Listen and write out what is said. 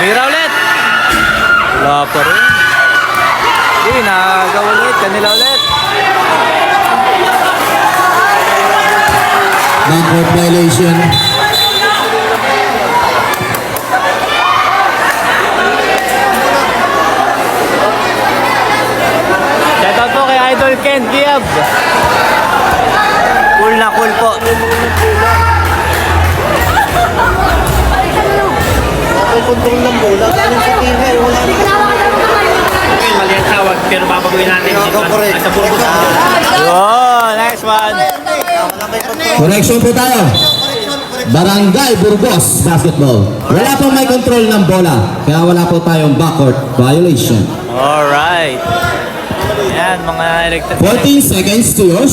Wala pa rin. Hindi, nagawa ulit. Kanila ulit. Backcourt violation. Shoutout po kay Idol Ken Giab. Control ng bola. Galing sa tingin. Wala na. Okay, mali ang tawag, pero babaguhin natin. Yeah, go for it. Sa Burgos. Oh, next one. Correction po tayo. Barangay Burgos Basketball. Wala pong may control ng bola. Kaya wala po tayong backcourt violation. Alright. Yan, mga electric. 14 seconds to your